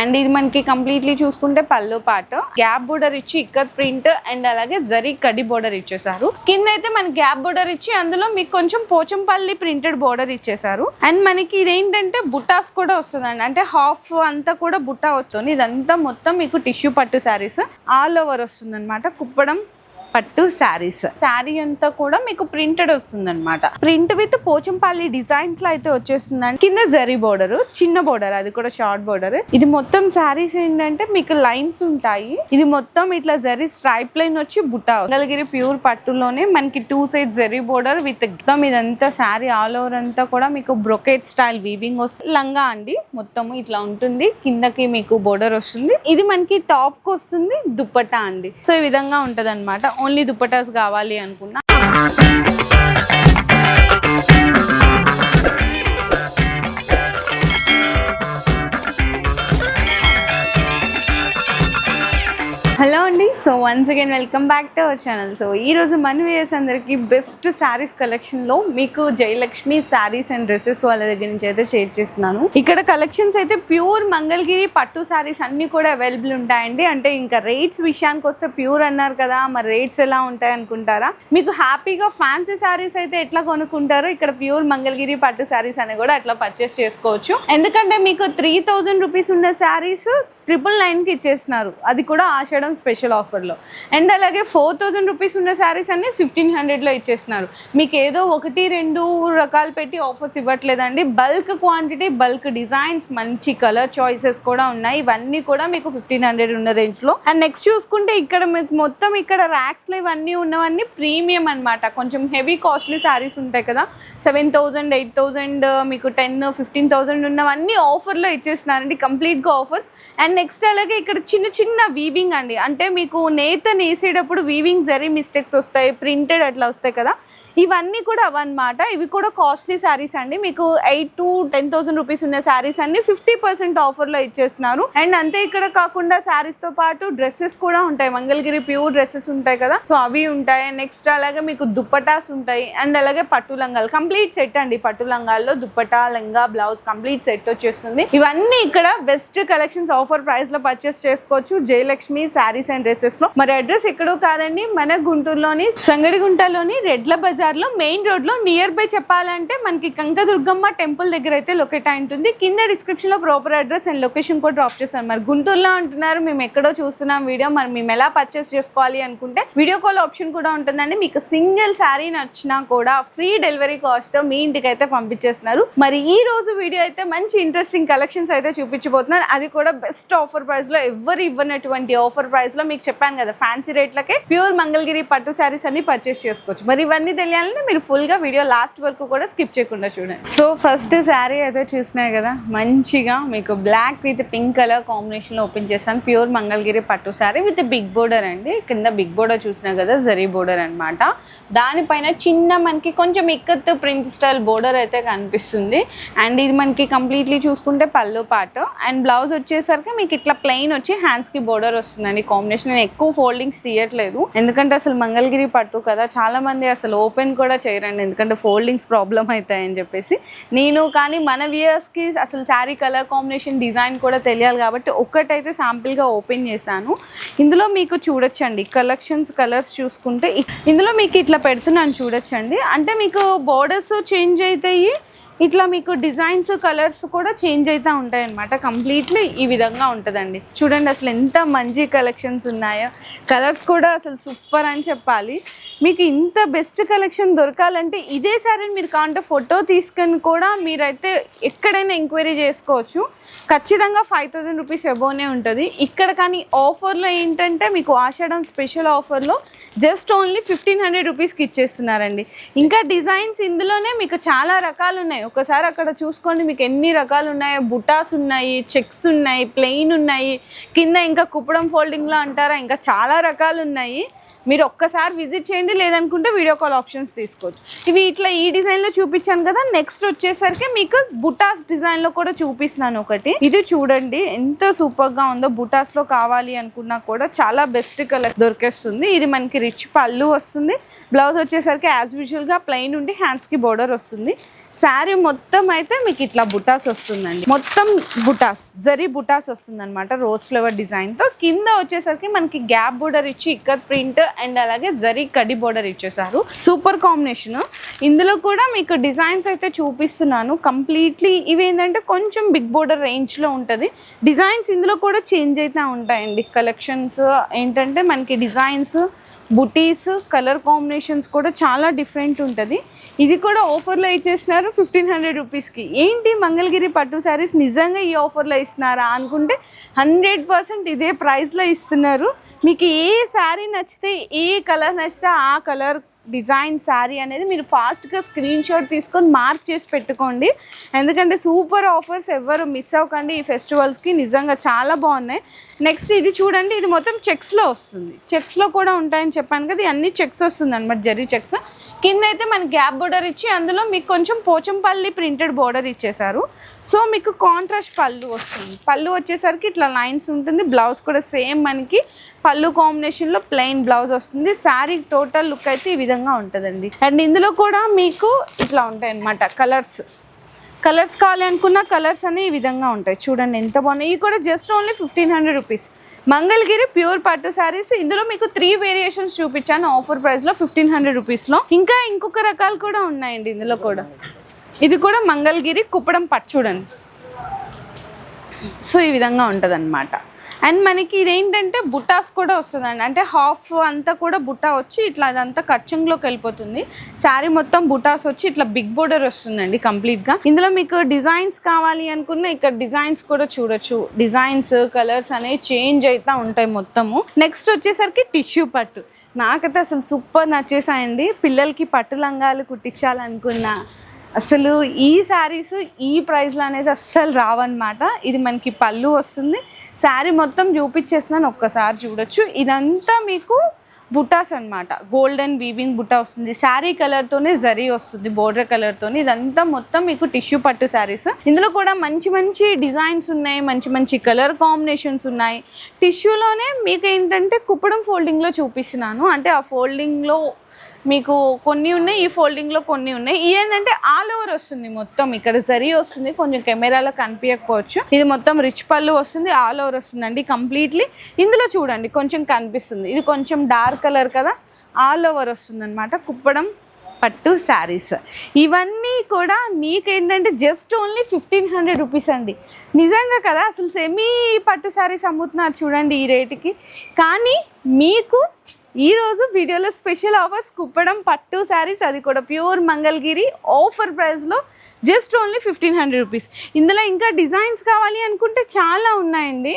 And ఇది మనకి completely చూసుకుంటే పళ్ళు పాట. గ్యాప్ బోర్డర్ ఇచ్చి ఇక్కత్ ప్రింట్ అండ్ అలాగే జరీ కడి బోర్డర్ ఇచ్చేసారు కింద అయితే మన గ్యాప్ బోర్డర్ ఇచ్చి అందులో మీకు కొంచెం పోచంపల్లి ప్రింటెడ్ బోర్డర్ ఇచ్చేసారు అండ్ మనకి ఇదేంటంటే బుట్టాస్ కూడా వస్తుందండి. అంటే హాఫ్ అంతా కూడా బుట్టా వస్తుంది. ఇదంతా మొత్తం మీకు టిష్యూ పట్టు శారీస్ ఆల్ ఓవర్ వస్తుంది అనమాట కుప్పడం పట్టు శారీస్. శారీ అంతా కూడా మీకు ప్రింటెడ్ వస్తుంది అనమాట ప్రింట్ విత్ పోచంపల్లి డిజైన్స్లో అయితే వచ్చేస్తుందండి. కింద జరీ బోర్డర్ చిన్న బోర్డర్ అది కూడా షార్ట్ బోర్డర్. ఇది మొత్తం శారీస్ ఏంటంటే మీకు లైన్స్ ఉంటాయి. ఇది మొత్తం ఇట్లా జరీ స్ట్రైప్ లైన్ వచ్చి బుట్ట. మంగళగిరి ప్యూర్ పట్టులోనే మనకి two side zari border with మొత్తం ఇదంతా శారీ ఆల్ ఓవర్ అంతా కూడా మీకు బ్రొకెట్ స్టైల్ వీవింగ్ వస్తుంది. లంగా అండి మొత్తం ఇట్లా ఉంటుంది. కిందకి మీకు బోర్డర్ వస్తుంది. ఇది మనకి టాప్కు వస్తుంది దుప్పటా అండి. సో ఈ విధంగా ఉంటది అనమాట ఓన్లీ దుప్పటాస్ కావాలి అనుకున్నా. So once again welcome back to our channel so ఈ రోజు మన వ్యూయర్స్ అందరికీ బెస్ట్ శారీస్ కలెక్షన్లో మీకు జయలక్ష్మి శారీస్ అండ్ డ్రెస్సెస్ వాళ్ళ దగ్గర నుంచి అయితే షేర్ చేస్తున్నాను. ఇక్కడ కలెక్షన్స్ అయితే ప్యూర్ మంగళగిరి పట్టు శారీస్ అన్ని కూడా అవైలబుల్ ఉంటాయండి. అంటే ఇంకా రేట్స్ విషయానికి వస్తే ప్యూర్ అన్నారు కదా మరి రేట్స్ ఎలా ఉంటాయి అనుకుంటారా? మీకు హ్యాపీగా ఫ్యాన్సీ శారీస్ అయితే ఎట్లా కొనుక్కుంటారో ఇక్కడ ప్యూర్ మంగళగిరి పట్టు శారీస్ అని కూడా అట్లా పర్చేస్ చేసుకోవచ్చు. ఎందుకంటే మీకు త్రీ థౌజండ్ రూపీస్ ఉన్న శారీస్ ట్రిపుల్ నైన్కి ఇచ్చేస్తున్నారు. అది కూడా ఆషాఢం స్పెషల్ ఆఫర్లో. అండ్ అలాగే ఫోర్ థౌజండ్ రూపీస్ ఉన్న శారీస్ అన్ని ఫిఫ్టీన్ హండ్రెడ్లో ఇచ్చేస్తున్నారు. మీకు ఏదో ఒకటి రెండు రకాలు పెట్టి ఆఫర్స్ ఇవ్వట్లేదండి. బల్క్ క్వాంటిటీ బల్క్ డిజైన్స్ మంచి కలర్ చాయిసెస్ కూడా ఉన్నాయి. ఇవన్నీ కూడా మీకు ఫిఫ్టీన్ హండ్రెడ్ ఉన్న రేంజ్లో. అండ్ నెక్స్ట్ చూసుకుంటే ఇక్కడ మీకు మొత్తం ఇక్కడ ర్యాక్స్లో ఇవన్నీ ఉన్నవన్నీ ప్రీమియం అనమాట కొంచెం హెవీ కాస్ట్లీ శారీస్ ఉంటాయి కదా. సెవెన్ థౌజండ్ ఎయిట్ థౌజండ్ మీకు టెన్ ఫిఫ్టీన్ థౌజండ్ ఉన్నవన్నీ ఆఫర్లో ఇచ్చేస్తున్నారండి. కంప్లీట్గా ఆఫర్స్. అండ్ నెక్స్ట్ అలాగే ఇక్కడ చిన్న చిన్న వీవింగ్ అండి. అంటే మీకు నేత నేసేటప్పుడు వీవింగ్ జరీ మిస్టేక్స్ వస్తాయి ప్రింటెడ్ అట్లా వస్తాయి కదా. ఇవన్నీ కూడా అవన్నమాట ఇవి కూడా కాస్ట్లీ శారీస్ అండి. మీకు eight to ten thousand rupees ఉన్న శారీస్ అన్ని ఫిఫ్టీ పర్సెంట్ ఆఫర్లో ఇచ్చేస్తున్నారు. అండ్ అంతే ఇక్కడ కాకుండా శారీస్తో పాటు డ్రెస్సెస్ కూడా ఉంటాయి. మంగళగిరి ప్యూర్ డ్రెస్సెస్ ఉంటాయి కదా. సో అవి ఉంటాయి. నెక్స్ట్ అలాగే మీకు దుప్పటాస్ ఉంటాయి. అండ్ అలాగే పట్టు లంగాలు కంప్లీట్ సెట్ అండి. పట్టు లంగాల్లో దుప్పటా లంగా బ్లౌజ్ కంప్లీట్ సెట్ వచ్చేస్తుంది. ఇవన్నీ ఇక్కడ బెస్ట్ కలెక్షన్స్ ఆఫర్ ప్రైస్లో పర్చేస్ చేసుకోవచ్చు. జయలక్ష్మి శారీస్ అండ్ డ్రెస్సెస్లో. మరి అడ్రస్ ఎక్కడో కాదండి. మన గుంటూరులోని సంగడిగుంటలోని రెడ్ల బజార్ బజార్లో మెయిన్ రోడ్లో నియర్ బై చెప్పాలంటే మనకి కంకదుర్గమ్మ టెంపుల్ దగ్గర అయితే లొకేట్ అయి ఉంటుంది. కింద డిస్క్రిప్షన్లో ప్రాపర్ అడ్రస్ అండ్ లొకేషన్ కూడా డ్రాప్ చేస్తాను మరి గుంటూరులో అంటున్నారు మేము ఎక్కడో చూస్తున్నాం వీడియో మరి మేము ఎలా పర్చేస్ చేసుకోవాలి అనుకుంటే వీడియో కాల్ ఆప్షన్ కూడా ఉంటుందండి. మీకు సింగిల్ శారీ నచ్చినా కూడా ఫ్రీ డెలివరీ కాస్ట్తో మీ ఇంటికి అయితే పంపించేస్తున్నారు. మరి ఈ రోజు వీడియో అయితే మంచి ఇంట్రెస్టింగ్ కలెక్షన్స్ అయితే చూపించబోతున్నారు. అది కూడా బెస్ట్ ఆఫర్ ప్రైస్లో ఎవరు ఇవ్వనటువంటి ఆఫర్ ప్రైస్లో మీకు చెప్పాను కదా ఫ్యాన్సీ రేట్లకే ప్యూర్ మంగళగిరి పట్టు శారీస్ అన్ని పర్చేస్ చేసుకోవచ్చు. మరి ఇవన్నీ కళ్యాణ్ని మీరు ఫుల్గా వీడియో లాస్ట్ వరకు కూడా స్కిప్ చేయకుండా చూడండి. సో ఫస్ట్ శారీ అయితే చూసినాయి కదా మంచిగా మీకు బ్లాక్ విత్ పింక్ కలర్ కాంబినేషన్లో ఓపెన్ చేస్తాను ప్యూర్ మంగళగిరి పట్టు శారీ విత్ బిగ్ బోర్డర్ అండి. కింద బిగ్ బోర్డర్ చూసినా కదా జరీ బోర్డర్ అనమాట దానిపైన చిన్న మనకి కొంచెం ఇక్కత్ ప్రింట్ స్టైల్ బోర్డర్ అయితే కనిపిస్తుంది. అండ్ ఇది మనకి కంప్లీట్లీ చూసుకుంటే పళ్ళు పాటు. అండ్ బ్లౌజ్ వచ్చేసరికి మీకు ఇట్లా ప్లెయిన్ వచ్చి హ్యాండ్స్కి బోర్డర్ వస్తుందండి. కాంబినేషన్ నేను ఎక్కువ ఫోల్డింగ్స్ తీయట్లేదు. ఎందుకంటే అసలు మంగళగిరి పట్టు కదా చాలా మంది అసలు ఓపెన్ కూడా చేయరండి. ఎందుకంటే ఫోల్డింగ్స్ ప్రాబ్లం అవుతాయని చెప్పేసి. నేను కానీ మన వ్యూయర్స్కి అసలు శారీ కలర్ కాంబినేషన్ డిజైన్ కూడా తెలియాలి కాబట్టి ఒక్కటైతే శాంపిల్గా ఓపెన్ చేశాను. ఇందులో మీకు చూడొచ్చండి. కలెక్షన్స్ కలర్స్ చూసుకుంటే ఇందులో మీకు ఇట్లా పెడుతున్నాను చూడొచ్చండి. అంటే మీకు బోర్డర్స్ చేంజ్ అవుతాయి. ఇట్లా మీకు డిజైన్స్ కలర్స్ కూడా చేంజ్ అవుతూ ఉంటాయి అనమాట కంప్లీట్లీ ఈ విధంగా ఉంటుందండి. చూడండి అసలు ఎంత మంచి కలెక్షన్స్ ఉన్నాయో. కలర్స్ కూడా అసలు సూపర్ అని చెప్పాలి. మీకు ఇంత బెస్ట్ కలెక్షన్ దొరకాలంటే ఇదే సరే మీరు కాంటే ఫోటో తీసుకొని కూడా మీరైతే ఎక్కడైనా ఎంక్వైరీ చేసుకోవచ్చు. ఖచ్చితంగా ఫైవ్ థౌజండ్ రూపీస్ ఎబోనే ఉంటుంది. ఇక్కడ కానీ ఆఫర్లో ఏంటంటే మీకు ఆషాఢం స్పెషల్ ఆఫర్లో జస్ట్ ఓన్లీ ఫిఫ్టీన్ హండ్రెడ్ రూపీస్కి ఇచ్చేస్తున్నారండి. ఇంకా డిజైన్స్ ఇందులోనే మీకు చాలా రకాలు ఉన్నాయి. ఒకసారి అక్కడ చూసుకోండి. మీకు ఎన్ని రకాలు ఉన్నాయి? బుటాస్ ఉన్నాయి చెక్స్ ఉన్నాయి ప్లెయిన్ ఉన్నాయి. కింద ఇంకా కుప్పడం ఫోల్డింగ్లో అంటారా? ఇంకా చాలా రకాలు ఉన్నాయి. మీరు ఒక్కసారి విజిట్ చేయండి లేదనుకుంటే వీడియో కాల్ ఆప్షన్స్ తీసుకోవచ్చు. ఇవి ఇట్లా ఈ డిజైన్లో చూపించాను కదా నెక్స్ట్ వచ్చేసరికి మీకు బుటాస్ డిజైన్లో కూడా చూపిస్తున్నాను ఒకటి. ఇది చూడండి ఎంత సూపర్గా ఉందో బుటాస్లో కావాలి అనుకున్నా కూడా చాలా బెస్ట్ కలర్ దొరికేస్తుంది. ఇది మనకి రిచ్ పళ్ళు వస్తుంది. బ్లౌజ్ వచ్చేసరికి యాజ్ యూజువల్గా ప్లెయిన్ ఉండి హ్యాండ్స్కి బోర్డర్ వస్తుంది. శారీ మొత్తం అయితే మీకు ఇట్లా బుటాస్ వస్తుందండి. మొత్తం బుటాస్ జరీ బుటాస్ వస్తుంది అనమాట రోజ్ ఫ్లవర్ డిజైన్తో కింద వచ్చేసరికి మనకి గ్యాప్ బోర్డర్ ఇచ్చి ఇక్కడ ప్రింట్ అండ్ అలాగే జరీ కడి బోర్డర్ ఇచ్చేసారు సూపర్ కాంబినేషన్. ఇందులో కూడా మీకు డిజైన్స్ అయితే చూపిస్తున్నాను. కంప్లీట్లీ ఇవి ఏంటంటే కొంచెం బిగ్ బోర్డర్ రేంజ్లో ఉంటుంది. డిజైన్స్ ఇందులో కూడా చేంజ్ అయితే ఉంటాయండి. కలెక్షన్స్ ఏంటంటే మనకి డిజైన్స్ బుటీస్ కలర్ కాంబినేషన్స్ కూడా చాలా డిఫరెంట్ ఉంటుంది. ఇది కూడా ఆఫర్లో ఇచ్చేసినారు ఫిఫ్టీన్ హండ్రెడ్ రూపీస్కి. ఏంటి మంగళగిరి పట్టు శారీస్ నిజంగా ఈ ఆఫర్లో ఇస్తున్నారా అనుకుంటే హండ్రెడ్ పర్సెంట్ ఇదే ప్రైస్లో ఇస్తున్నారు. మీకు ఏ శారీ నచ్చితే ఏ కలర్ నచ్చితే ఆ కలర్ డిజైన్ శారీ అనేది మీరు ఫాస్ట్గా స్క్రీన్ షాట్ తీసుకొని మార్క్ చేసి పెట్టుకోండి. ఎందుకంటే సూపర్ ఆఫర్స్ ఎవ్వరు మిస్ అవ్వకండి. ఈ ఫెస్టివల్స్కి నిజంగా చాలా బాగున్నాయి. నెక్స్ట్ ఇది చూడండి ఇది మొత్తం చెక్స్లో వస్తుంది. చెక్స్లో కూడా ఉంటాయని చెప్పాను కదా అన్ని చెక్స్ వస్తుంది అనమాట జరీ చెక్స్. కింద అయితే మన గ్యాప్ బోర్డర్ ఇచ్చి అందులో మీకు కొంచెం పోచంపల్లి ప్రింటెడ్ బోర్డర్ ఇచ్చేసారు సో మీకు కాంట్రాస్ట్ పళ్ళు వస్తుంది. పళ్ళు వచ్చేసరికి ఇట్లా లైన్స్ ఉంటుంది బ్లౌజ్ కూడా సేమ్ మనకి పళ్ళు కాంబినేషన్లో ప్లెయిన్ బ్లౌజ్ వస్తుంది. శారీ టోటల్ లుక్ అయితే ఈ విధంగా ఉంటుందండి. అండ్ ఇందులో కూడా మీకు ఇట్లా ఉంటాయి అన్నమాట కలర్స్ కలర్స్ కావాలి అనుకున్న కలర్స్ అనేవి ఈ విధంగా ఉంటాయి. చూడండి ఎంత బాగున్నాయి. ఇవి కూడా just only fifteen hundred rupees Mangalagiri pure పట్టు శారీస్ ఇందులో మీకు త్రీ వేరియేషన్స్ చూపించాను. ఆఫర్ ప్రైస్లో ఫిఫ్టీన్ హండ్రెడ్ రూపీస్లో ఇంకా ఇంకొక రకాలు కూడా ఉన్నాయండి ఇందులో కూడా. ఇది కూడా మంగళగిరి కుప్పడం పట్టు చూడండి. సో ఈ విధంగా ఉంటుంది అండ్ మనకి ఇదేంటంటే బుట్టాస్ కూడా వస్తుందండి. అంటే హాఫ్ అంతా కూడా బుట్టా వచ్చి ఇట్లా అదంతా కచ్చంగ్లోకి వెళ్ళిపోతుంది. శారీ మొత్తం బుటాస్ వచ్చి ఇట్లా బిగ్ బోర్డర్ వస్తుందండి కంప్లీట్గా ఇందులో మీకు డిజైన్స్ కావాలి అనుకున్న ఇక్కడ డిజైన్స్ కూడా చూడొచ్చు. డిజైన్స్ కలర్స్ అనేవి చేంజ్ అవుతూ ఉంటాయి మొత్తము. నెక్స్ట్ వచ్చేసరికి టిష్యూ పట్టు. నాకైతే అసలు సూపర్ నచ్చేసాయండి. పిల్లలకి పట్టు లంగాలు కుట్టించాలనుకున్నా. అసలు ఈ శారీస్ ఈ ప్రైస్లో అనేది అస్సలు రావన్నమాట. ఇది మనకి పళ్ళు వస్తుంది. శారీ మొత్తం చూపించేసినాను ఒక్కసారి చూడొచ్చు. ఇదంతా మీకు బుటాస్ అన్నమాట. గోల్డెన్ వీవింగ్ బుటా వస్తుంది. శారీ కలర్తోనే జరీ వస్తుంది బోర్డర్ కలర్తోనే ఇదంతా మొత్తం మీకు టిష్యూ పట్టు శారీస్. ఇందులో కూడా మంచి మంచి డిజైన్స్ ఉన్నాయి మంచి మంచి కలర్ కాంబినేషన్స్ ఉన్నాయి. టిష్యూలోనే మీకు ఏంటంటే కుప్పడం ఫోల్డింగ్లో చూపిస్తున్నాను. అంటే ఆ ఫోల్డింగ్లో మీకు కొన్ని ఉన్నాయి ఈ ఫోల్డింగ్లో కొన్ని ఉన్నాయి. ఇది ఏంటంటే ఆల్ ఓవర్ వస్తుంది మొత్తం. ఇక్కడ జరి వస్తుంది కొంచెం కెమెరాలో కనిపించకపోవచ్చు. ఇది మొత్తం రిచ్ పళ్ళు వస్తుంది ఆల్ ఓవర్ వస్తుందండి కంప్లీట్లీ. ఇందులో చూడండి కొంచెం కనిపిస్తుంది. ఇది కొంచెం డార్క్ కలర్ కదా ఆల్ ఓవర్ వస్తుంది అనమాట కుప్పడం పట్టు శారీస్. ఇవన్నీ కూడా మీకు ఏంటంటే just only fifteen hundred rupees అండి. నిజంగా కదా అసలు సెమీ పట్టు శారీస్ అమ్ముతున్నారు చూడండి ఈ రేటుకి. కానీ మీకు ఈరోజు వీడియోలో స్పెషల్ ఆఫర్స్ కుప్పడం పట్టు శారీస్ అది కూడా ప్యూర్ మంగళగిరి. ఆఫర్ ప్రైస్లో just only fifteen hundred rupees ఇందులో ఇంకా డిజైన్స్ కావాలి అనుకుంటే చాలా ఉన్నాయండి.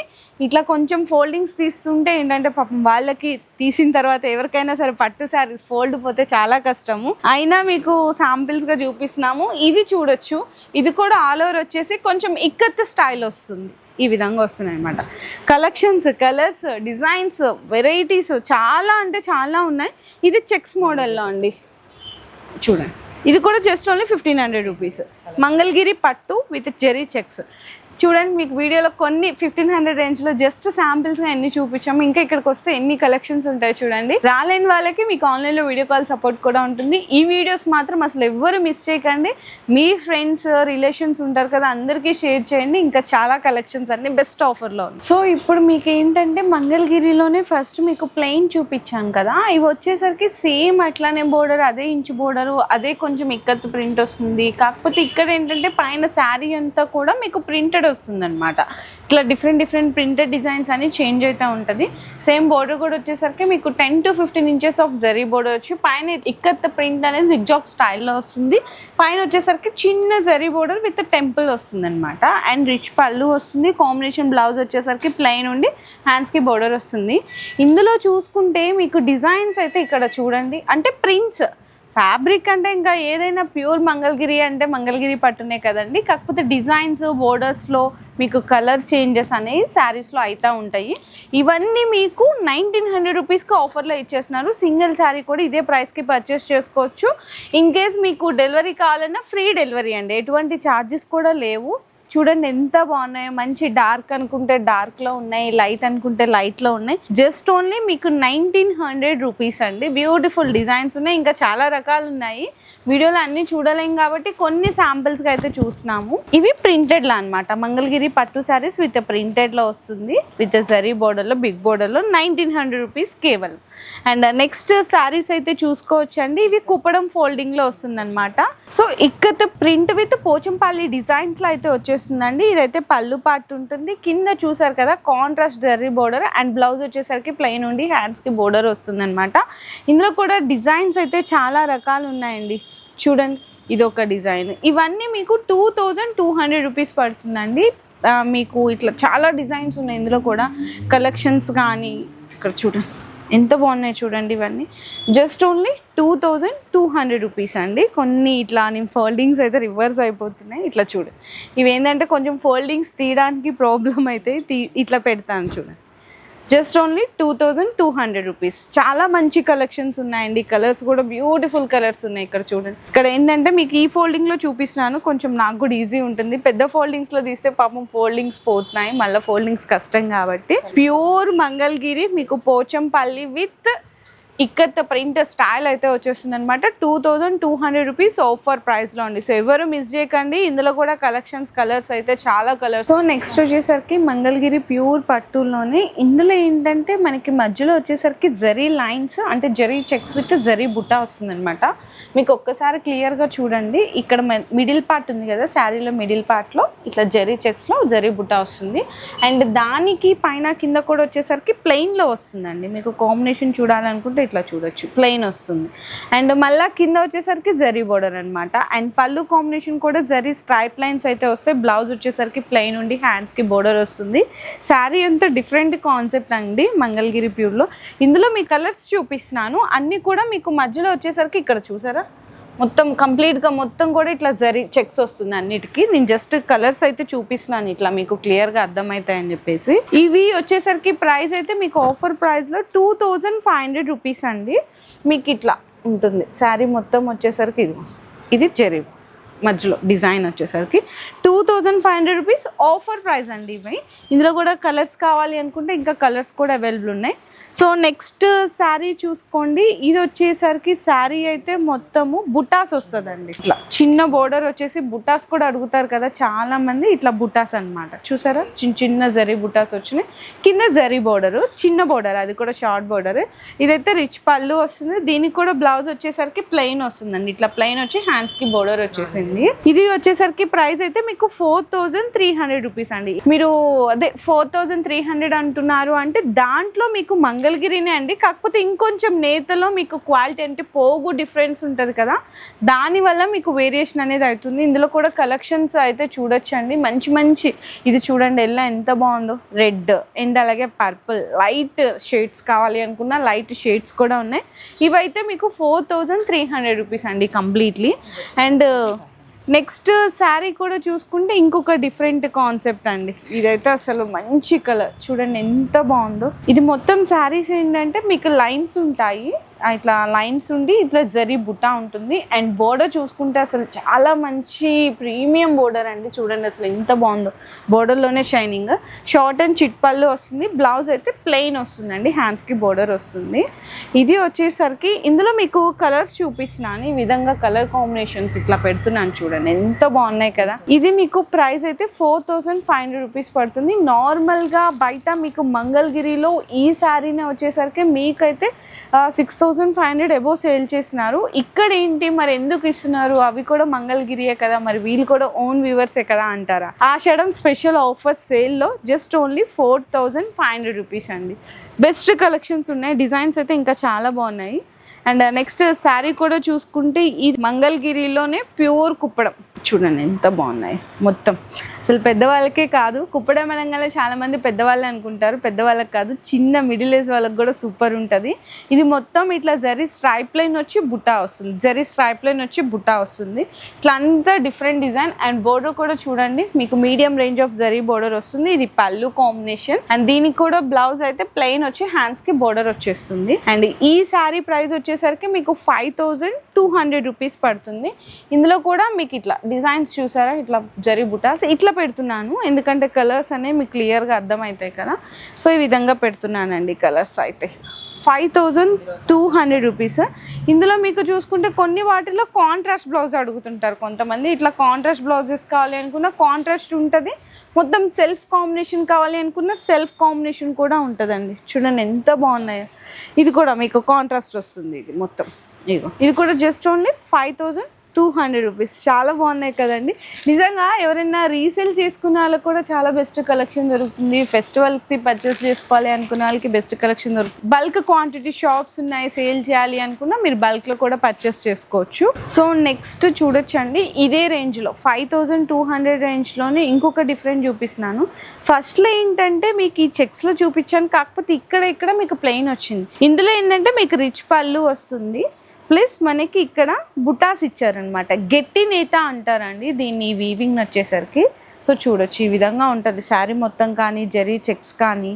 ఇట్లా కొంచెం ఫోల్డింగ్స్ తీస్తుంటే ఏంటంటే పాపం వాళ్ళకి తీసిన తర్వాత ఎవరికైనా సరే పట్టు శారీస్ ఫోల్డ్ పోతే చాలా కష్టము. అయినా మీకు శాంపిల్స్గా చూపిస్తున్నాము. ఇది చూడొచ్చు. ఇది కూడా ఆల్ ఓవర్ వచ్చేసి కొంచెం ఇక్కత్ స్టైల్ వస్తుంది. ఈ విధంగా వస్తున్నాయి అన్నమాట కలెక్షన్స్ కలర్స్ డిజైన్స్ వెరైటీస్ చాలా అంటే చాలా ఉన్నాయి. ఇది చెక్స్ మోడల్లో అండి. చూడండి. ఇది కూడా just only fifteen hundred rupees Mangalagiri పట్టు విత్ జెరీ చెక్స్ చూడండి మీకు వీడియోలో కొన్ని ఫిఫ్టీన్ హండ్రెడ్ రేంజ్లో జస్ట్ శాంపిల్స్గా ఎన్ని చూపించాము. ఇంకా ఇక్కడికి వస్తే ఎన్ని కలెక్షన్స్ ఉంటాయి చూడండి. రాలేని వాళ్ళకి మీకు ఆన్లైన్లో వీడియో కాల్ సపోర్ట్ కూడా ఉంటుంది. ఈ వీడియోస్ మాత్రం అసలు ఎవ్వరు మిస్ చేయకండి. మీ ఫ్రెండ్స్ రిలేషన్స్ ఉంటారు కదా అందరికీ షేర్ చేయండి. ఇంకా చాలా కలెక్షన్స్ అన్ని బెస్ట్ ఆఫర్లో సో ఇప్పుడు మీకు ఏంటంటే మంగళగిరిలోనే ఫస్ట్ మీకు ప్లెయిన్ చూపించాను కదా. ఇవి వచ్చేసరికి సేమ్ అట్లానే బోర్డర్ అదే ఇంచు బోర్డర్ అదే కొంచెం ఇక్కత్ ప్రింట్ వస్తుంది. కాకపోతే ఇక్కడ ఏంటంటే పైన శారీ అంతా కూడా మీకు ప్రింటెడ్ ప్రింటెడ్ వస్తుందన్నమాట. ఇట్లా డిఫరెంట్ డిఫరెంట్ ప్రింటెడ్ డిజైన్స్ అని చేంజ్ అవుతూ ఉంటుంది. సేమ్ బోర్డర్ కూడా వచ్చేసరికి మీకు ten to fifteen inches of zari border వచ్చి పైన ఇక్కత్ ప్రింట్ అనేది జిగ్జాక్ స్టైల్లో వస్తుంది. పైన వచ్చేసరికి చిన్న జరీ బోర్డర్ విత్ టెంపుల్ వస్తుంది అనమాట అండ్ రిచ్ పళ్ళు వస్తుంది. కాంబినేషన్ బ్లౌజ్ వచ్చేసరికి ప్లెయిన్ ఉండి హ్యాండ్స్కి బోర్డర్ వస్తుంది. ఇందులో చూసుకుంటే మీకు డిజైన్స్ అయితే ఇక్కడ చూడండి. అంటే ప్రింట్స్ ఫ్యాబ్రిక్ అంటే ఇంకా ఏదైనా ప్యూర్ మంగళగిరి అంటే మంగళగిరి పట్టునే కదండి. కాకపోతే డిజైన్స్ బోర్డర్స్లో మీకు కలర్ చేంజెస్ అనేవి శారీస్లో అవుతూ ఉంటాయి. ఇవన్నీ మీకు నైన్టీన్ హండ్రెడ్ రూపీస్కి ఆఫర్లో ఇచ్చేస్తున్నారు. సింగిల్ శారీ కూడా ఇదే ప్రైస్కి పర్చేస్ చేసుకోవచ్చు. ఇన్ కేస్ మీకు డెలివరీ కావాలన్నా ఫ్రీ డెలివరీ అండి. ఎటువంటి ఛార్జెస్ కూడా లేవు. చూడండి ఎంత బాగున్నాయో. మంచి డార్క్ అనుకుంటే డార్క్లో ఉన్నాయి లైట్ అనుకుంటే లైట్లో ఉన్నాయి. జస్ట్ ఓన్లీ మీకు నైన్టీన్ హండ్రెడ్ రూపీస్ అండి. బ్యూటిఫుల్ డిజైన్స్ ఉన్నాయి. ఇంకా చాలా రకాలు ఉన్నాయి. వీడియోలో అన్ని చూడలేం కాబట్టి కొన్ని శాంపిల్స్గా అయితే చూస్తున్నాము. ఇవి ప్రింటెడ్ లా అనమాట మంగళగిరి పట్టు శారీస్ విత్ ప్రింటెడ్లో వస్తుంది. విత్ జరీ బోర్డర్లో బిగ్ బోర్డర్లో నైన్టీన్ హండ్రెడ్ రూపీస్ కేవలం. అండ్ నెక్స్ట్ శారీస్ అయితే చూసుకోవచ్చు అండి ఇవి కుప్పడం ఫోల్డింగ్లో వస్తుంది అనమాట so ikat print with Pochampally డిజైన్స్లో అయితే వస్తుందండి ఇదైతే పళ్ళు పార్ట్ ఉంటుంది. కింద చూసారు కదా contrast zari border and blouse వచ్చేసరికి ప్లెయిన్ ఉండి హ్యాండ్స్కి బోర్డర్ వస్తుందనమాట ఇందులో కూడా డిజైన్స్ అయితే చాలా రకాలు ఉన్నాయండి. చూడండి ఇది ఒక డిజైన్. ఇవన్నీ మీకు two thousand two hundred rupees పడుతుందండి. మీకు ఇట్లా చాలా డిజైన్స్ ఉన్నాయి ఇందులో కూడా. కలెక్షన్స్ కానీ ఇక్కడ చూడండి. ఎంత బాగున్నాయి చూడండి ఇవన్నీ. Just only two thousand two hundred rupees అండి. కొన్ని ఇట్లా నేను ఫోల్డింగ్స్ అయితే రివర్స్ అయిపోతున్నాయి. ఇట్లా చూడండి ఇవి ఏంటంటే కొంచెం ఫోల్డింగ్స్ తీయడానికి ప్రాబ్లం అయితే తీ ఇట్లా పెడతాను చూడండి just only two thousand two hundred rupees. చాలా మంచి కలెక్షన్స్ ఉన్నాయండి. కలర్స్ కూడా బ్యూటిఫుల్ కలర్స్ ఉన్నాయి ఇక్కడ చూడండి. ఇక్కడ ఏంటంటే మీకు ఈ ఫోల్డింగ్లో చూపిస్తున్నాను. కొంచెం నాకు కూడా ఈజీ ఉంటుంది. పెద్ద ఫోల్డింగ్స్లో తీస్తే పాపం ఫోల్డింగ్స్ పోతున్నాయి. మళ్ళీ ఫోల్డింగ్స్ కష్టం కాబట్టి. ప్యూర్ మంగళగిరి మీకు పోచంపల్లి విత్ ఇక్కడ ప్రింట్ స్టైల్ అయితే వచ్చేస్తుంది అనమాట two thousand two hundred rupees offer ప్రైస్లో ఉంది. సో ఎవరు మిస్ చేయకండి. ఇందులో కూడా కలెక్షన్స్ కలర్స్ అయితే చాలా కలర్స్. సో నెక్స్ట్ వచ్చేసరికి మంగళగిరి ప్యూర్ పట్టులోనే ఇందులో ఏంటంటే మనకి మధ్యలో వచ్చేసరికి జరీ లైన్స్ అంటే జరీ చెక్స్ విత్ జరీ బుట్ట వస్తుంది అనమాట మీకు ఒక్కసారి క్లియర్గా చూడండి. ఇక్కడ మిడిల్ పార్ట్ ఉంది కదా శారీలో మిడిల్ పార్ట్లో. ఇట్లా జరీ చెక్స్లో జరీ బుట్ట వస్తుంది. అండ్ దానికి పైన కింద కూడా వచ్చేసరికి ప్లెయిన్లో వస్తుందండి. మీకు కాంబినేషన్ చూడాలనుకుంటే ఇట్లా చూడొచ్చు. ప్లెయిన్ వస్తుంది. అండ్ మళ్ళీ కింద వచ్చేసరికి జరీ బోర్డర్ అనమాట అండ్ పళ్ళు కాంబినేషన్ కూడా జరీ స్ట్రైప్ లైన్స్ అయితే వస్తాయి బ్లౌజ్ వచ్చేసరికి ప్లెయిన్ ఉండి హ్యాండ్స్కి బోర్డర్ వస్తుంది. శారీ అంతా డిఫరెంట్ కాన్సెప్ట్ అండి మంగళగిరి ప్యూర్లో ఇందులో మీ కలర్స్ చూపిస్తున్నాను. అన్నీ కూడా మీకు మధ్యలో వచ్చేసరికి ఇక్కడ చూసారా? మొత్తం కంప్లీట్గా మొత్తం కూడా ఇట్లా జరి చెక్స్ వస్తుంది అన్నిటికీ. నేను జస్ట్ కలర్స్ అయితే చూపిస్తున్నాను ఇట్లా మీకు క్లియర్గా అర్థమవుతాయని చెప్పేసి. ఇవి వచ్చేసరికి ప్రైస్ అయితే మీకు ఆఫర్ ప్రైస్లో two thousand five hundred rupees అండి. మీకు ఇట్లా ఉంటుంది. శారీ మొత్తం వచ్చేసరికి ఇది. ఇది జరీ మధ్యలో డిజైన్ వచ్చేసరికి. Two thousand five hundred rupees offer price అండి ఇవి. ఇందులో కూడా కలర్స్ కావాలి అనుకుంటే ఇంకా కలర్స్ కూడా అవైలబుల్ ఉన్నాయి. సో నెక్స్ట్ శారీ చూసుకోండి. ఇది వచ్చేసరికి శారీ అయితే మొత్తము బుటాస్ వస్తుందండి. ఇట్లా చిన్న బోర్డర్ వచ్చేసి బుటాస్ కూడా అడుగుతారు కదా చాలా మంది ఇట్లా బుటాస్ అన్నమాట. చూసారా? చిన్న చిన్న జరీ బుటాస్ వచ్చినాయి. కింద జరీ బోర్డర్ చిన్న బోర్డర్ అది కూడా షార్ట్ బోర్డర్ ఇదైతే రిచ్ పళ్ళు వస్తుంది. దీనికి కూడా బ్లౌజ్ వచ్చేసరికి ప్లెయిన్ వస్తుందండి. ఇట్లా ప్లెయిన్ వచ్చి హ్యాండ్స్కి బోర్డర్ వచ్చేసింది. ఇది వచ్చేసరికి ప్రైస్ అయితే మీకు four thousand three hundred rupees అండి. మీరు అదే ఫోర్ థౌజండ్ త్రీ హండ్రెడ్ అంటున్నారు అంటే దాంట్లో మీకు మంగళగిరినే అండి. కాకపోతే ఇంకొంచెం నేతలో మీకు క్వాలిటీ అంటే పోగు డిఫరెన్స్ ఉంటుంది కదా. దానివల్ల మీకు వేరియేషన్ అనేది అవుతుంది. ఇందులో కూడా కలెక్షన్స్ అయితే చూడొచ్చండి. మంచి మంచి ఇది చూడండి ఎలా ఎంత బాగుందో. రెడ్ అండ్ అలాగే పర్పుల్. లైట్ షేడ్స్ కావాలి అనుకున్న లైట్ షేడ్స్ కూడా ఉన్నాయి. ఇవైతే మీకు four thousand three hundred rupees అండి కంప్లీట్లీ. అండ్ నెక్స్ట్ శారీ కూడా చూసుకుంటే ఇంకొక డిఫరెంట్ కాన్సెప్ట్ అండి. ఇదైతే అసలు మంచి కలర్. చూడండి ఎంత బాగుందో. ఇది మొత్తం శారీస్ ఏంటంటే మీకు లైన్స్ ఉంటాయి. ఇట్లా లైన్స్ ఉండి ఇట్లా జరీ బుట్ట ఉంటుంది. అండ్ బోర్డర్ చూసుకుంటే అసలు చాలా మంచి ప్రీమియం బోర్డర్ అండి. చూడండి అసలు ఎంత బాగుందో. బోర్డర్లోనే షైనింగ్ షార్ట్ అండ్ చిట్ పళ్ళు వస్తుంది. బ్లౌజ్ అయితే ప్లెయిన్ వస్తుందండి. హ్యాండ్స్కి బోర్డర్ వస్తుంది. ఇది వచ్చేసరికి ఇందులో మీకు కలర్స్ చూపిస్తున్నాను. ఈ విధంగా కలర్ కాంబినేషన్స్ ఇట్లా పెడుతున్నాను చూడండి. ఎంత బాగున్నాయి కదా. ఇది మీకు ప్రైస్ అయితే four thousand five hundred rupees పడుతుంది. నార్మల్గా బయట మీకు మంగళగిరిలో ఈ శారీనే వచ్చేసరికి మీకైతే six thousand five hundred above sale చేసినారు. ఇక్కడ ఏంటి మరి ఎందుకు ఇస్తున్నారు? అవి కూడా మంగళగిరియే కదా మరి వీళ్ళు కూడా ఓన్ వ్యూవర్సే కదా అంటారా? ఆ షడం స్పెషల్ ఆఫర్ సేల్లో just only four thousand five hundred rupees అండి. బెస్ట్ కలెక్షన్స్ ఉన్నాయి డిజైన్స్ అయితే ఇంకా చాలా బాగున్నాయి. అండ్ నెక్స్ట్ శారీ కూడా చూసుకుంటే ఈ మంగళగిరిలోనే ప్యూర్ కుప్పడం. చూడండి ఎంత బాగున్నాయి. మొత్తం. అసలు పెద్దవాళ్ళకే కాదు కుప్పడం అనగానే చాలా మంది అనుకుంటారు. పెద్దవాళ్ళకి కాదు చిన్న మిడిల్ ఏజ్ వాళ్ళకి కూడా సూపర్ ఉంటుంది. ఇది మొత్తం ఇట్లా జరీ స్ట్రైప్ లైన్ వచ్చి బుట్టా వస్తుంది. జరీ స్ట్రైప్ లైన్ వచ్చి బుట్టా వస్తుంది. ఇట్లా అంతా డిఫరెంట్ డిజైన్ అండ్ బోర్డర్ కూడా చూడండి మీకు medium range of zari border వస్తుంది. ఇది పళ్ళు కాంబినేషన్ అండ్ దీనికి కూడా బ్లౌజ్ అయితే ప్లెయిన్ వచ్చి హ్యాండ్స్కి బోర్డర్ వచ్చేస్తుంది. అండ్ ఈ శారీ ప్రైస్ వచ్చేసరికి మీకు five thousand two hundred rupees పడుతుంది. ఇందులో కూడా మీకు ఇట్లా డిజైన్స్ చూసారా? ఇట్లా జరీ బుటాస్ ఇట్లా పెడుతున్నాను. ఎందుకంటే కలర్స్ అనేవి మీకు క్లియర్గా అర్థమవుతాయి కదా. సో ఈ విధంగా పెడుతున్నానండి కలర్స్ అయితే. Five thousand two hundred rupees ఇందులో మీకు చూసుకుంటే కొన్ని వాటిలో కాంట్రాస్ట్ బ్లౌజ్ అడుగుతుంటారు కొంతమంది. ఇట్లా కాంట్రాస్ట్ బ్లౌజెస్ కావాలి అనుకున్న కాంట్రాస్ట్ ఉంటుంది. మొత్తం సెల్ఫ్ కాంబినేషన్ కావాలి అనుకున్న సెల్ఫ్ కాంబినేషన్ కూడా ఉంటుందండి. చూడండి ఎంత బాగున్నాయో. ఇది కూడా మీకు కాంట్రాస్ట్ వస్తుంది ఇది మొత్తం. ఇదిగో. ఇది కూడా just only five thousand two hundred rupees. చాలా బాగున్నాయి కదండి. నిజంగా ఎవరైనా రీసేల్ చేసుకున్న వాళ్ళకి కూడా చాలా బెస్ట్ కలెక్షన్ దొరుకుతుంది. ఫెస్టివల్స్కి పర్చేస్ చేసుకోవాలి అనుకున్న వాళ్ళకి బెస్ట్ కలెక్షన్ దొరుకుతుంది. బల్క్ క్వాంటిటీ షాప్స్ ఉన్నాయి సేల్ చేయాలి అనుకున్నా మీరు బల్క్లో కూడా పర్చేస్ చేసుకోవచ్చు. సో నెక్స్ట్ చూడొచ్చండి. ఇదే రేంజ్లో ఫైవ్ థౌజండ్ టూ హండ్రెడ్ రేంజ్లోనే ఇంకొక డిఫరెంట్ చూపిస్తున్నాను. ఫస్ట్లో ఏంటంటే మీకు ఈ చెక్స్లో చూపించాను. కాకపోతే ఇక్కడ ఇక్కడ మీకు ప్లెయిన్ వచ్చింది. ఇందులో ఏంటంటే మీకు రిచ్ పళ్ళు వస్తుంది. ప్లస్ మనకి ఇక్కడ బుటాస్ ఇచ్చారనమాట గట్టి నేత అంటారండి దీన్ని వీవింగ్ వచ్చేసరికి సో చూడొచ్చు ఈ విధంగా ఉంటుంది. శారీ మొత్తం కానీ జరీ చెక్స్ కానీ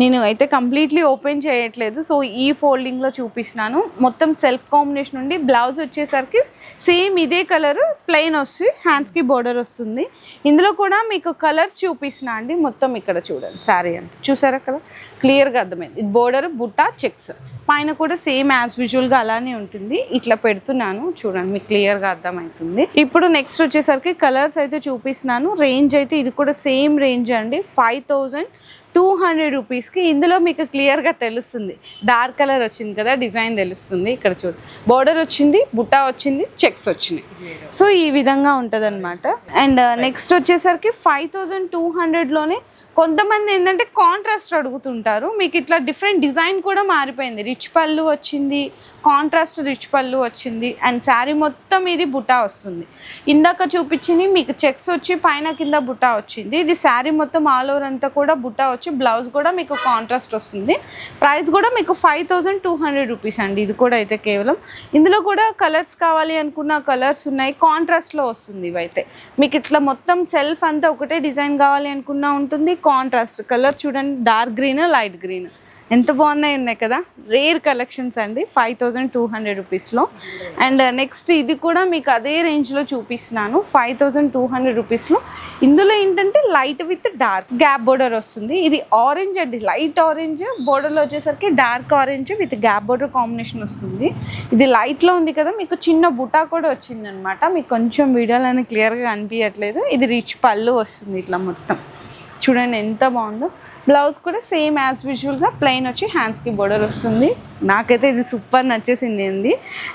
నేను అయితే కంప్లీట్లీ ఓపెన్ చేయట్లేదు. సో ఈ ఫోల్డింగ్లో చూపిస్తున్నాను. మొత్తం సెల్ఫ్ కాంబినేషన్ నుండి బ్లౌజ్ వచ్చేసరికి సేమ్ ఇదే కలర్ ప్లెయిన్ వస్తుంది హ్యాండ్స్కి బోర్డర్ వస్తుంది. ఇందులో కూడా మీకు కలర్స్ చూపిస్తున్నా అండి. మొత్తం ఇక్కడ చూడండి శారీ అంత. చూసారా కదా? క్లియర్గా అర్థమైంది. ఇది బోర్డర్ బుట్ట చెక్స్ పైన కూడా సేమ్ యాజ్ విజువల్గా అలానే ఉంటుంది. ఇట్లా పెడుతున్నాను. చూడండి మీకు క్లియర్గా అర్థమవుతుంది. ఇప్పుడు నెక్స్ట్ వచ్చేసరికి కలర్స్ అయితే చూపిస్తున్నాను. రేంజ్ అయితే ఇది కూడా సేమ్ రేంజ్ అండి. ఫైవ్ టూ హండ్రెడ్ రూపీస్కి ఇందులో మీకు క్లియర్గా తెలుస్తుంది. డార్క్ కలర్ వచ్చింది కదా డిజైన్ తెలుస్తుంది. ఇక్కడ చూడు. బోర్డర్ వచ్చింది బుట్టా వచ్చింది చెక్స్ వచ్చినాయి. సో ఈ విధంగా ఉంటుంది అనమాట అండ్ నెక్స్ట్ వచ్చేసరికి ఫైవ్ థౌజండ్ టూ హండ్రెడ్లోనే కొంతమంది ఏంటంటే కాంట్రాస్ట్ అడుగుతుంటారు. మీకు ఇట్లా డిఫరెంట్ డిజైన్ కూడా మారిపోయింది. రిచ్ పళ్ళు వచ్చింది కాంట్రాస్ట్ రిచ్ పళ్ళు వచ్చింది అండ్ శారీ మొత్తం ఇది బుటా వస్తుంది. ఇందాక చూపించింది మీకు చెక్స్ వచ్చి పైన కింద బుటా వచ్చింది. ఇది శారీ మొత్తం ఆల్ ఓవర్ అంతా కూడా బుటా వచ్చి బ్లౌజ్ కూడా మీకు కాంట్రాస్ట్ వస్తుంది. ప్రైస్ కూడా మీకు five thousand two hundred rupees అండి. ఇది కూడా అయితే కేవలం. ఇందులో కూడా కలర్స్ కావాలి అనుకున్న కలర్స్ ఉన్నాయి. కాంట్రాస్ట్లో వస్తుంది ఇవైతే. మీకు ఇట్లా మొత్తం సెల్ఫ్ అంతా ఒకటే డిజైన్ కావాలి అనుకున్నా ఉంటుంది. కాంట్రాస్ట్ కలర్ చూడండి డార్క్ గ్రీన్ లైట్ గ్రీన్ ఎంత బాగున్నాయి ఉన్నాయి కదా? రేర్ కలెక్షన్స్ అండి ఫైవ్ థౌజండ్ టూ హండ్రెడ్ రూపీస్లో అండ్ నెక్స్ట్ ఇది కూడా మీకు అదే రేంజ్లో చూపిస్తున్నాను ఫైవ్ థౌజండ్ టూ హండ్రెడ్ రూపీస్లో ఇందులో ఏంటంటే light with dark gap border వస్తుంది. ఇది ఆరెంజ్ అండి లైట్ ఆరెంజ్ బోర్డర్లో వచ్చేసరికి dark orange with gap border combination వస్తుంది. ఇది లైట్లో ఉంది కదా మీకు చిన్న బుటా కూడా వచ్చిందనమాట. మీకు కొంచెం వీడియోలో క్లియర్గా అనిపించట్లేదు ఇది రిచ్ పళ్ళు వస్తుంది ఇట్లా మొత్తం. చూడండి ఎంత బాగుందో. బ్లౌజ్ కూడా సేమ్ యాజ్ విజువల్గా ప్లెయిన్ వచ్చి హ్యాండ్స్కి బోర్డర్ వస్తుంది. నాకైతే ఇది సూపర్ నచ్చేసింది అండి.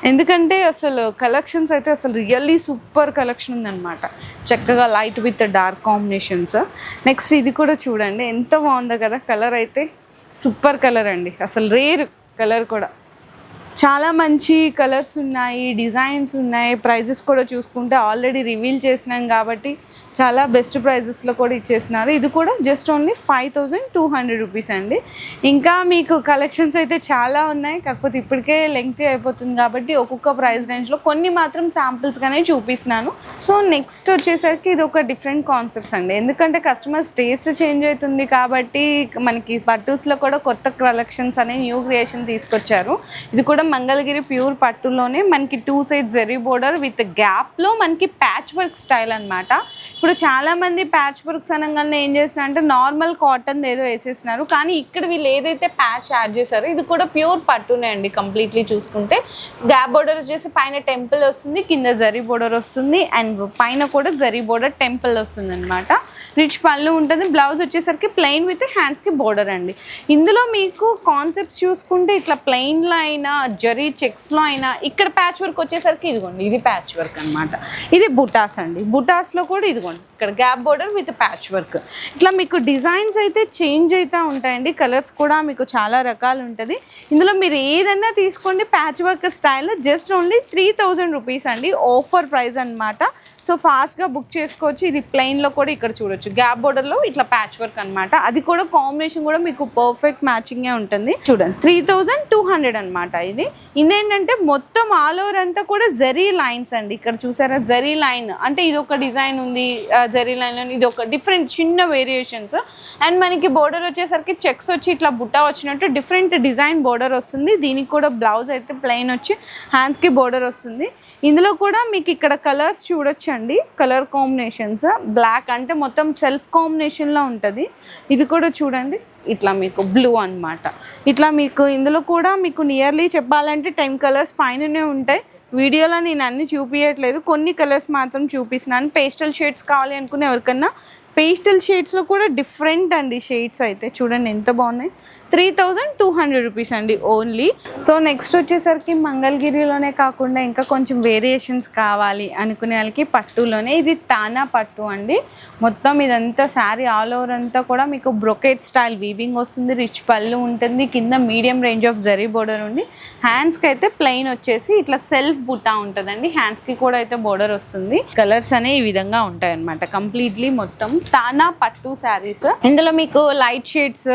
ఎందుకంటే అసలు కలెక్షన్స్ అయితే అసలు రియల్లీ సూపర్ కలెక్షన్ ఉందన్నమాట. చక్కగా light with dark combinations next ఇది కూడా చూడండి ఎంత బాగుందో కదా. కలర్ అయితే సూపర్ కలర్ అండి. అసలు రేర్ కలర్ కూడా. చాలా మంచి కలర్స్ ఉన్నాయి డిజైన్స్ ఉన్నాయి. ప్రైజెస్ కూడా చూసుకుంటే ఆల్రెడీ రివీల్ చేసినాం కాబట్టి చాలా బెస్ట్ ప్రైజెస్లో కూడా ఇచ్చేసినారు. ఇది కూడా just only five thousand two hundred rupees అండి. ఇంకా మీకు కలెక్షన్స్ అయితే చాలా ఉన్నాయి. కాకపోతే ఇప్పటికే లెంగ్తీ అయిపోతుంది కాబట్టి ఒక్కొక్క ప్రైస్ రేంజ్లో కొన్ని మాత్రం శాంపిల్స్గానే చూపిస్తున్నాను. సో నెక్స్ట్ వచ్చేసరికి ఇది ఒక డిఫరెంట్ కాన్సెప్ట్స్ అండి. ఎందుకంటే కస్టమర్స్ టేస్ట్ చేంజ్ అవుతుంది కాబట్టి మనకి పట్టుస్లో కూడా కొత్త కలెక్షన్స్ అనే న్యూ క్రియేషన్ తీసుకొచ్చారు. ఇది కూడా మంగళగిరి ప్యూర్ పట్టులోనే మనకి two side zari border with గ్యాప్లో మనకి ప్యాచ్ వర్క్ స్టైల్ అన్నమాట. ఇప్పుడు చాలా మంది ప్యాచ్ వర్క్స్ అనగానే ఏం చేస్తున్నారు అంటే నార్మల్ కాటన్ ఏదో వేసేస్తున్నారు. కానీ ఇక్కడ వీళ్ళు ఏదైతే ప్యాచ్ యాడ్ చేశారో ఇది కూడా ప్యూర్ పట్టునే అండి కంప్లీట్లీ చూసుకుంటే. గ్యాప్ బోర్డర్ వచ్చేసి పైన టెంపుల్ వస్తుంది కింద జరీ బోర్డర్ వస్తుంది అండ్ పైన కూడా జరీ బోర్డర్ టెంపుల్ వస్తుంది అనమాట రిచ్ పళ్ళు ఉంటుంది బ్లౌజ్ వచ్చేసరికి ప్లెయిన్ విత్ హ్యాండ్స్కి బోర్డర్ అండి. ఇందులో మీకు కాన్సెప్ట్స్ చూసుకుంటే ఇట్లా ప్లెయిన్లో అయినా జరీ చెక్స్లో అయినా ఇక్కడ ప్యాచ్ వర్క్ వచ్చేసరికి ఇదిగోండి ఇది ప్యాచ్ వర్క్ అనమాట ఇది బుటాస్ అండి. బుటాస్లో కూడా ఇదిగోండి. ఇక్కడ gap border with patch work ఇట్లా మీకు డిజైన్స్ అయితే చేంజ్ అవుతూ ఉంటాయండి. కలర్స్ కూడా మీకు చాలా రకాలు ఉంటుంది. ఇందులో మీరు ఏదన్నా తీసుకోండి patch work style just only three thousand rupees అండి. ఆఫర్ ప్రైస్ అనమాట సో ఫాస్ట్గా బుక్ చేసుకోవచ్చు. ఇది ప్లెయిన్లో కూడా ఇక్కడ చూడొచ్చు. గ్యాప్ బోర్డర్లో ఇట్లా ప్యాచ్ వర్క్ అనమాట అది కూడా కాంబినేషన్ కూడా మీకు పర్ఫెక్ట్ మ్యాచింగే ఉంటుంది. చూడండి త్రీ థౌజండ్ టూ హండ్రెడ్ అనమాట ఇది. ఇదేంటంటే మొత్తం ఆల్ ఓవర్ అంతా కూడా జరీ లైన్స్ అండి. ఇక్కడ చూసారా? జరీ లైన్ అంటే ఇది ఒక డిజైన్ ఉంది. జరీ లైన్ ఇది ఒక డిఫరెంట్ చిన్న వేరియేషన్స్ అండ్ మనకి బోర్డర్ వచ్చేసరికి చెక్స్ వచ్చి ఇట్లా బుట్ట వచ్చినట్టు డిఫరెంట్ డిజైన్ బోర్డర్ వస్తుంది. దీనికి కూడా బ్లౌజ్ అయితే ప్లెయిన్ వచ్చి హ్యాండ్స్కి బోర్డర్ వస్తుంది. ఇందులో కూడా మీకు ఇక్కడ కలర్స్ చూడొచ్చండి. కలర్ కాంబినేషన్స్ బ్లాక్ అంటే మొత్తం సెల్ఫ్ కాంబినేషన్లో ఉంటుంది. ఇది కూడా చూడండి. ఇట్లా మీకు బ్లూ అన్నమాట. ఇట్లా మీకు ఇందులో కూడా మీకు నియర్లీ చెప్పాలంటే టెన్ కలర్స్ పైననే ఉంటాయి. వీడియోలో నేను అన్ని చూపించట్లేదు కొన్ని కలర్స్ మాత్రం చూపిస్తున్నాను. పేస్టల్ షేడ్స్ కావాలి అనుకునే ఎవరికన్నా పేస్టల్ షేడ్స్లో కూడా డిఫరెంట్ అండి షేడ్స్ అయితే. చూడండి ఎంత బాగున్నాయి. Three thousand two hundred rupees అండి ఓన్లీ. సో నెక్స్ట్ వచ్చేసరికి మంగళగిరిలోనే కాకుండా ఇంకా కొంచెం వేరియేషన్స్ కావాలి అనుకునే వాళ్ళకి పట్టులోనే. ఇది తానా పట్టు అండి. మొత్తం ఇదంతా శారీ ఆల్ ఓవర్ అంతా కూడా మీకు బ్రొకెట్ స్టైల్ వీవింగ్ వస్తుంది రిచ్ పళ్ళు ఉంటుంది కింద medium range of zari border ఉంది. హ్యాండ్స్కి అయితే ప్లెయిన్ వచ్చేసి ఇట్లా సెల్ఫ్ బుట్టా ఉంటుందండి. హ్యాండ్స్కి కూడా అయితే బోర్డర్ వస్తుంది. కలర్స్ అనే ఈ విధంగా ఉంటాయి అనమాట కంప్లీట్లీ మొత్తం తానా పట్టు శారీస్. ఇందులో మీకు లైట్ షేడ్స్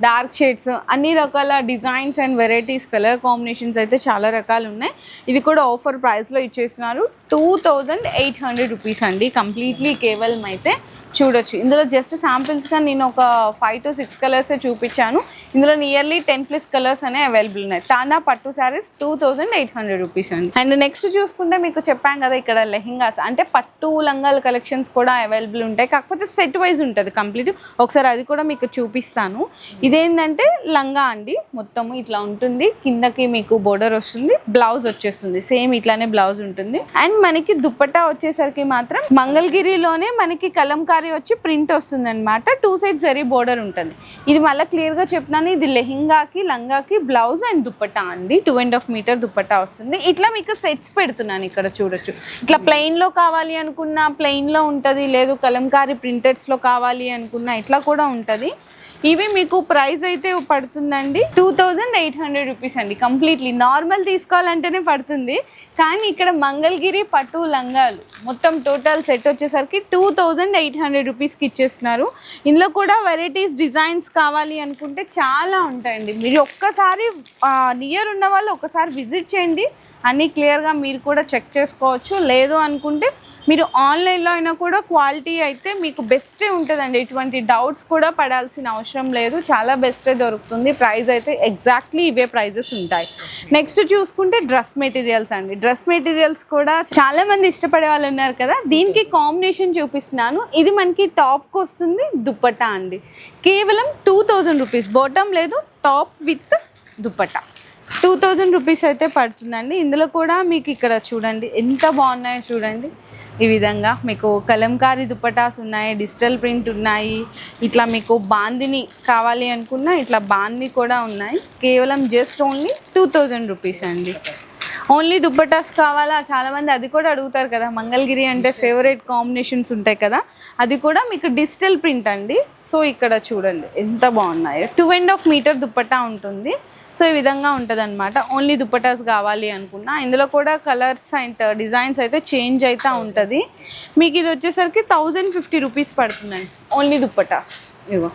డార్క్ షేడ్స్ అన్ని రకాల designs and varieties colour combinations అయితే చాలా రకాలు ఉన్నాయి. ఇది కూడా ఆఫర్ ప్రైస్లో ఇచ్చేస్తున్నారు. Two thousand eight hundred rupees అండి. కంప్లీట్లీ కేవలం అయితే చూడొచ్చు. ఇందులో జస్ట్ శాంపిల్స్గా నేను ఒక ఫైవ్ టు సిక్స్ కలర్సే చూపించాను. ఇందులో నియర్లీ టెన్ ప్లస్ కలర్స్ అనే అవైలబుల్ ఉన్నాయి. తానా పట్టు saris two thousand eight hundred rupees అండి. అండ్ నెక్స్ట్ చూసుకుంటే మీకు చెప్పాం కదా ఇక్కడ లెహెంగాస్. అంటే పట్టు లంగాల కలెక్షన్స్ కూడా అవైలబుల్ ఉంటాయి. కాకపోతే సెట్ వైజ్ ఉంటుంది కంప్లీట్ ఒకసారి అది కూడా మీకు చూపిస్తాను. ఇదేంటంటే లంగా అండి. మొత్తము ఇట్లా ఉంటుంది. కిందకి మీకు బోర్డర్ వస్తుంది. బ్లౌజ్ వచ్చేస్తుంది. సేమ్ ఇట్లానే బ్లౌజ్ ఉంటుంది. అండ్ మనకి దుప్పట్టా వచ్చేసరికి మాత్రం మంగళగిరిలోనే మనకి కలంకారీ వచ్చి ప్రింట్ వస్తుంది అనమాట టూ సైడ్ జరీ బోర్డర్ ఉంటుంది. ఇది మళ్ళీ క్లియర్గా చెప్పినాను ఇది లెహింగాకి లంగాకి బ్లౌజ్ అండ్ దుప్పట్టా అండి. Two and half metre dupatta వస్తుంది. ఇట్లా మీకు సెట్స్ పెడుతున్నాను ఇక్కడ చూడొచ్చు. ఇట్లా ప్లెయిన్లో కావాలి అనుకున్న ప్లెయిన్లో ఉంటుంది. లేదు కలంకారీ ప్రింటెడ్స్లో కావాలి అనుకున్న ఇట్లా కూడా ఉంటుంది. ఇవి మీకు ప్రైస్ అయితే పడుతుందండి. Two thousand eight hundred rupees అండి. కంప్లీట్లీ నార్మల్ తీసుకోవాలంటేనే పడుతుంది. కానీ ఇక్కడ మంగళగిరి పట్టు లంగాలు మొత్తం టోటల్ సెట్ వచ్చేసరికి టూ థౌజండ్ ఎయిట్ హండ్రెడ్ రూపీస్కి ఇచ్చేస్తున్నారు. ఇందులో కూడా వెరైటీస్ డిజైన్స్ కావాలి అనుకుంటే చాలా ఉంటాయండి. మీరు ఒక్కసారి నియర్ ఉన్న వాళ్ళు ఒకసారి విజిట్ చేయండి. అన్నీ క్లియర్గా మీరు కూడా చెక్ చేసుకోవచ్చు. లేదు అనుకుంటే మీరు ఆన్లైన్లో అయినా కూడా క్వాలిటీ అయితే మీకు బెస్టే ఉంటుందండి. ఎటువంటి డౌట్స్ కూడా పడాల్సిన అవసరం లేదు. చాలా బెస్టే దొరుకుతుంది. ప్రైస్ అయితే ఎగ్జాక్ట్లీ ఇవే ప్రైజెస్ ఉంటాయి. నెక్స్ట్ చూసుకుంటే డ్రెస్ మెటీరియల్స్ అండి. డ్రెస్ మెటీరియల్స్ కూడా చాలా మంది ఇష్టపడే వాళ్ళు ఉన్నారు కదా. దీనికి కాంబినేషన్ చూపిస్తున్నాను. ఇది మనకి టాప్కి వస్తుంది దుప్పటా అండి. కేవలం టూ థౌజండ్ రూపీస్ బాటమ్ లేదు top with dupatta. Two thousand rupees అయితే పడుతుందండి. ఇందులో కూడా మీకు ఇక్కడ చూడండి ఎంత బాగున్నాయో చూడండి. ఈ విధంగా మీకు కలంకారీ దుప్పటాస్ ఉన్నాయి డిజిటల్ ప్రింట్ ఉన్నాయి. ఇట్లా మీకు బాందిని కావాలి అనుకున్నా ఇట్లా బాంది కూడా ఉన్నాయి. కేవలం just only two thousand rupees అండి. ఓన్లీ దుప్పటాస్ కావాలా? చాలామంది అది కూడా అడుగుతారు కదా మంగళగిరి అంటే ఫేవరెట్ కాంబినేషన్స్ ఉంటాయి కదా అది కూడా మీకు డిజిటల్ ప్రింట్ అండి. సో ఇక్కడ చూడండి ఎంత బాగున్నాయో. Two and half metre dupatta ఉంటుంది. సో ఈ విధంగా ఉంటుంది అనమాట ఓన్లీ దుప్పటాస్ కావాలి అనుకున్నా. ఇందులో కూడా కలర్స్ అండ్ డిజైన్స్ అయితే చేంజ్ అయితే ఉంటుంది. మీకు ఇది వచ్చేసరికి థౌజండ్ ఫిఫ్టీ రూపీస్ పడుతుందండి. ఓన్లీ దుప్పటాస్ ఇగో.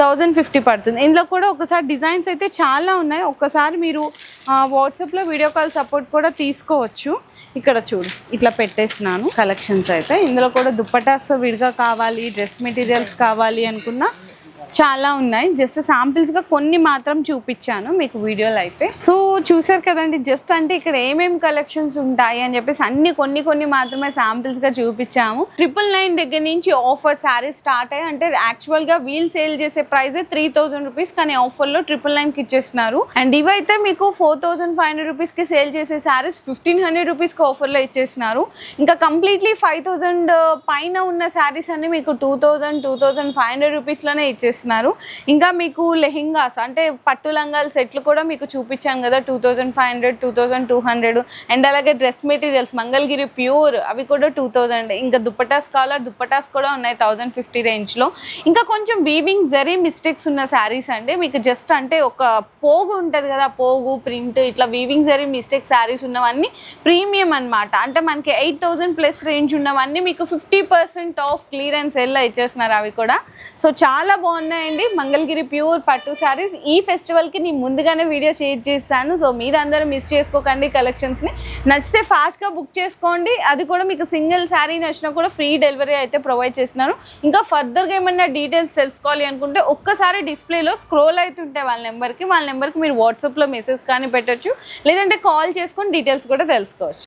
థౌజండ్ ఫిఫ్టీ పడుతుంది. ఇందులో కూడా ఒకసారి డిజైన్స్ అయితే చాలా ఉన్నాయి. ఒక్కసారి మీరు వాట్సాప్లో వీడియో కాల్ సపోర్ట్ కూడా తీసుకోవచ్చు. ఇక్కడ చూడు ఇట్లా పెట్టేసినాను కలెక్షన్స్ అయితే. ఇందులో కూడా దుప్పటాస్ విడిగా కావాలి డ్రెస్ మెటీరియల్స్ కావాలి అనుకున్నా చాలా ఉన్నాయి. జస్ట్ శాంపిల్స్గా కొన్ని మాత్రం చూపించాను మీకు వీడియోలు అయితే. సో చూసారు కదండి జస్ట్ అంటే ఇక్కడ ఏమేమి కలెక్షన్స్ ఉంటాయి అని చెప్పేసి అన్ని కొన్ని కొన్ని మాత్రమే శాంపిల్స్గా చూపించాము. ట్రిపుల్ నైన్ దగ్గర నుంచి ఆఫర్ శారీస్ స్టార్ట్ అయ్యి అంటే యాక్చువల్గా వీల్ సేల్ చేసే ప్రైస్ త్రీ థౌసండ్ రూపీస్ కానీ ఆఫర్లో ట్రిపుల్ నైన్కి ఇచ్చేస్తున్నారు. అండ్ ఇవైతే మీకు ఫోర్ థౌసండ్ ఫైవ్ హండ్రెడ్ రూపీస్కి సేల్ చేసే శారీస్ ఫిఫ్టీన్ హండ్రెడ్ రూపీస్కి ఆఫర్లో ఇచ్చేస్తున్నారు. ఇంకా కంప్లీట్లీ ఫైవ్ థౌసండ్ పైన ఉన్న శారీస్ అన్ని మీకు two thousand two thousand five hundred రూపీస్లోనే ఇచ్చేస్తున్నారు. చేస్తున్నారు. ఇంకా మీకు లెహింగాస్ అంటే పట్టు లంగాల సెట్లు కూడా మీకు చూపించాను కదా two thousand five hundred two thousand two hundred and అలాగే డ్రెస్ మెటీరియల్స్ మంగళగిరి ప్యూర్ అవి కూడా టూ థౌజండ్ ఇంకా దుప్పటాస్ కావాలా? దుప్పటాస్ కూడా ఉన్నాయి థౌజండ్ ఫిఫ్టీ రేంజ్లో ఇంకా కొంచెం వీవింగ్ జరీ మిస్టేక్స్ ఉన్న శారీస్ అండి. మీకు జస్ట్ అంటే ఒక పోగు ఉంటుంది కదా పోగు ప్రింట్ ఇట్లా వీవింగ్ జరీ మిస్టేక్ శారీస్ ఉన్నవన్నీ ప్రీమియం అన్నమాట. అంటే మనకి ఎయిట్ థౌజండ్ ప్లస్ రేంజ్ ఉన్నవన్నీ మీకు ఫిఫ్టీ పర్సెంట్ ఆఫ్ క్లియరెన్స్ ఎలా ఇచ్చేస్తున్నారు అవి కూడా. సో చాలా బాగున్నాయి. బాగున్నాయండి మంగళగిరి ప్యూర్ పట్టు శారీస్. ఈ ఫెస్టివల్కి నేను ముందుగానే వీడియో షేర్ చేశాను. సో మీరందరూ మిస్ చేసుకోకండి కలెక్షన్స్ని నచ్చితే ఫాస్ట్గా బుక్ చేసుకోండి. అది కూడా మీకు సింగిల్ శారీ నచ్చినా కూడా ఫ్రీ డెలివరీ అయితే ప్రొవైడ్ చేస్తున్నాను. ఇంకా ఫర్దర్గా ఏమన్నా డీటెయిల్స్ తెలుసుకోవాలి అనుకుంటే ఒక్కసారి డిస్ప్లేలో స్క్రోల్ అవుతుంటే వాళ్ళ నెంబర్కి వాళ్ళ నెంబర్కి మీరు వాట్సాప్లో మెసేజ్ కానీ పెట్టొచ్చు. లేదంటే కాల్ చేసుకొని డీటెయిల్స్ కూడా తెలుసుకోవచ్చు.